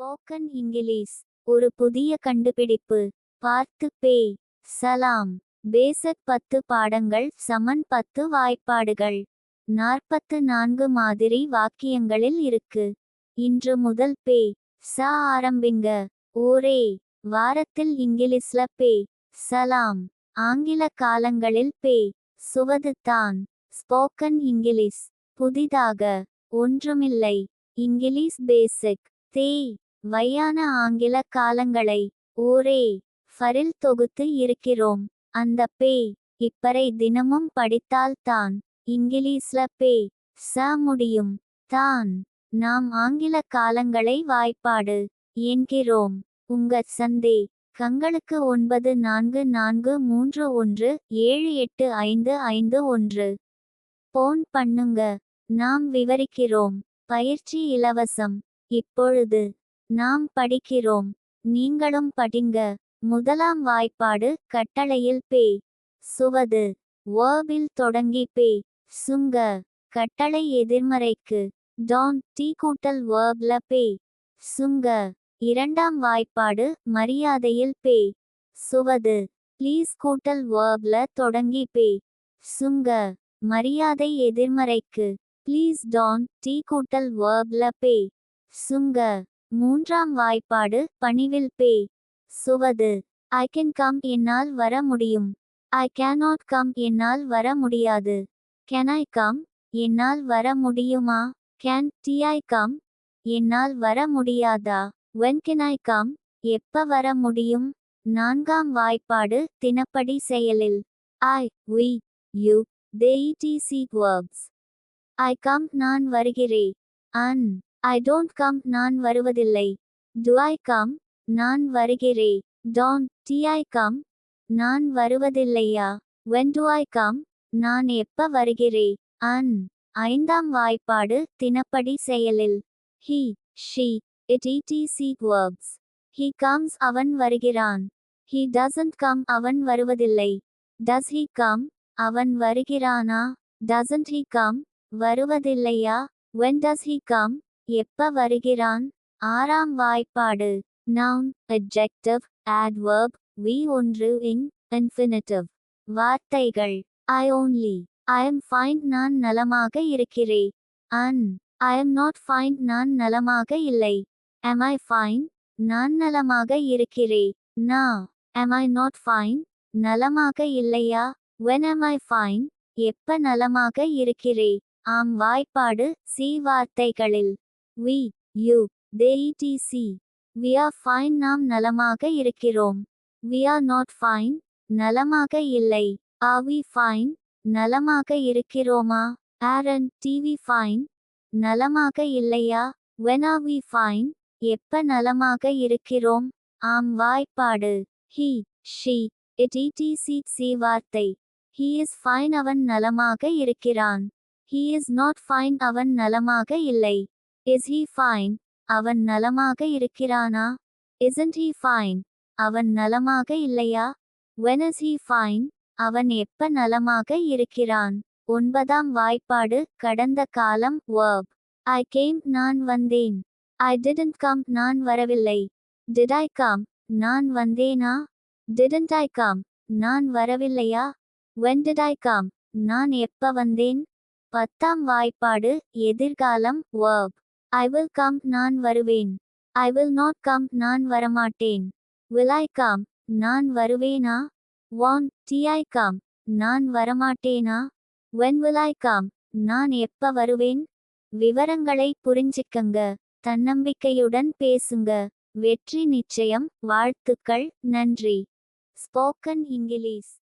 Spoken English ஒரு புதிய கண்டுபிடிப்பு. பார்த்து பேய் சலாம் பேசக் பத்து பாடங்கள் சமன் பத்து வாய்ப்பாடுகள். நாற்பத்து நான்கு மாதிரி வாக்கியங்களில் இருக்கு. இன்று முதல் பே. ச ஆரம்பிங்க. ஒரே வாரத்தில் இங்கிலீஷ்ல பே. சலாம் ஆங்கில காலங்களில் பே. சுவது தான் ஸ்போக்கன் இங்கிலீஷ் புதிதாக. ஒன்றுமில்லை. இங்கிலீஷ் பேசிக் தே. வையான ஆங்கில காலங்களை. ஒரே ஃபரில் தொகுத்து இருக்கிறோம். அந்த பே இப்பறை தினமும் படித்தால்தான் இங்கிலீஷ்ல பே ச முடியும். தான் நாம் ஆங்கில காலங்களை வாய்ப்பாடு. என்கிறோம். உங்க சந்தே கங்களுக்கு ஒன்பது நான்கு நான்கு மூன்று ஒன்று ஏழு எட்டு ஐந்து ஐந்து ஒன்று. போன் பண்ணுங்க. நாம் விவரிக்கிறோம். பயிற்சி இலவசம். இப்பொழுது நாம் படிக்கிறோம். நீங்களும் படிங்க. முதலாம் வாய்ப்பாடு கட்டளையில் பே. சுவது. வேர்பில் தொடங்கி பே. சுங்க. கட்டளை எதிர்மறைக்கு. டான் டீ கூட்டல் வேர்ப்ல பே. சுங்க. இரண்டாம் வாய்ப்பாடு மரியாதையில் பே. சுவது. ப்ளீஸ் கூட்டல் வேர்ப்ல தொடங்கி பே. சுங்க. மரியாதை எதிர்மறைக்கு. ப்ளீஸ் டான் டீ கூட்டல் வேர்ப்ல பே. சுங்க. மூன்றாம் வாய்ப்பாடு பணிவில் பே. சுவது. ஐ கேன் கம் என்னால் வர முடியும். ஐ கேனாட் கம் என்னால் வர முடியாது. கேன் ஐ கம் என்னால் வர முடியுமா? கேன் டி ஐ கம் என்னால் வர முடியாதா? வென் கேன் ஐ கம் எப்ப வர முடியும்? நான்காம் வாய்ப்பாடு தினப்படி செயலில். I we you they ETC verbs I come நான் வருகிறேன். அன். ஐ டோன்ட் கம் நான் வருவதில்லை. டு ஐ கம் நான் வருகிறே. டான் டி ஐ கம் நான் வருவதில்லையா? வென் டு ஐ கம் நான் எப்ப வருகிறே? அன் ஐந்தாம் வாய்ப்பாடு தினப்படி செயலில். He she it ETC verbs he comes அவன் வருகிறான். ஹி டசன்ட் கம் அவன் வருவதில்லை. டஸ் ஹி கம் அவன் வருகிறானா? டசன்ட் ஹி கம் வருவதில்லையா? வென் டஸ் ஹி கம் எப்ப வருகிறான்? ஆறாம் வாய்ப்பாடு. நவுன் அட்ஜெக்டிவ் ஆட்வர்ப் வி ஒன்று இன் இன்ஃபினிட்டிவ் வார்த்தைகள். I only I am fine நான் நலமாக இருக்கிறேன். அன் ஐ எம் நாட் ஃபைன் நான் நலமாக இல்லை. எம் ஐ ஃபைன் நான் நலமாக இருக்கிறேன். நா எம் ஐ நாட் ஃபைன் நலமாக இல்லையா? வென் எம் ஐ ஃபைன் எப்ப நலமாக இருக்கிறேன்? ஆம் வாய்ப்பாடு சி வார்த்தைகளில். வி யூ தே சி வி ஆர் ஃபைன் நாம் நலமாக இருக்கிறோம். வி ஆர் நாட் ஃபைன் நலமாக இல்லை. ஆர் வி ஃபைன் நலமாக இருக்கிறோமா? ஆரன் டிவி ஃபைன் நலமாக இல்லையா? வென் ஆர் வி ஃபைன் எப்ப நலமாக இருக்கிறோம்? ஆம் வாய்ப்பாடு. ஹி ஷி டிடிசி சி வார்த்தை. ஹி இஸ் ஃபைன் அவன் நலமாக இருக்கிறான். ஹீ இஸ் நாட் ஃபைன் அவன் நலமாக இல்லை. இஸ் ஹீ ஃபைன் அவன் நலமாக இருக்கிறானா? இசன்ட் ஹீ ஃபைன் அவன் நலமாக இல்லையா? வென் இஸ் ஹீ ஃபைன் அவன் எப்ப நலமாக இருக்கிறான்? ஒன்பதாம் வாய்ப்பாடு கடந்த காலம் வேர்ப் ஐ கேம் நான் வந்தேன். ஐ டிடன்ட் கம் நான் வரவில்லை. டிட் ஐ கம் நான் வந்தேனா? டிடன்ட் ஐ கம் நான் வரவில்லையா? வென் டிட் ஐ கம் நான் எப்ப வந்தேன்? பத்தாம் வாய்ப்பாடு எதிர்காலம் வேர்ப் ஐ வில் கம் நான் வருவேன். ஐ வில் நாட் கம் நான் வரமாட்டேன். வில் ஐ கம் நான் வருவேனா? வான் டி ஐ கம் நான் வரமாட்டேனா? வென் வில் ஐ கம் நான் எப்ப வருவேன்? விவரங்களை புரிஞ்சிக்கங்க. தன்னம்பிக்கையுடன் பேசுங்க. வெற்றி நிச்சயம் வாழ்த்துக்கள் நன்றி. Spoken English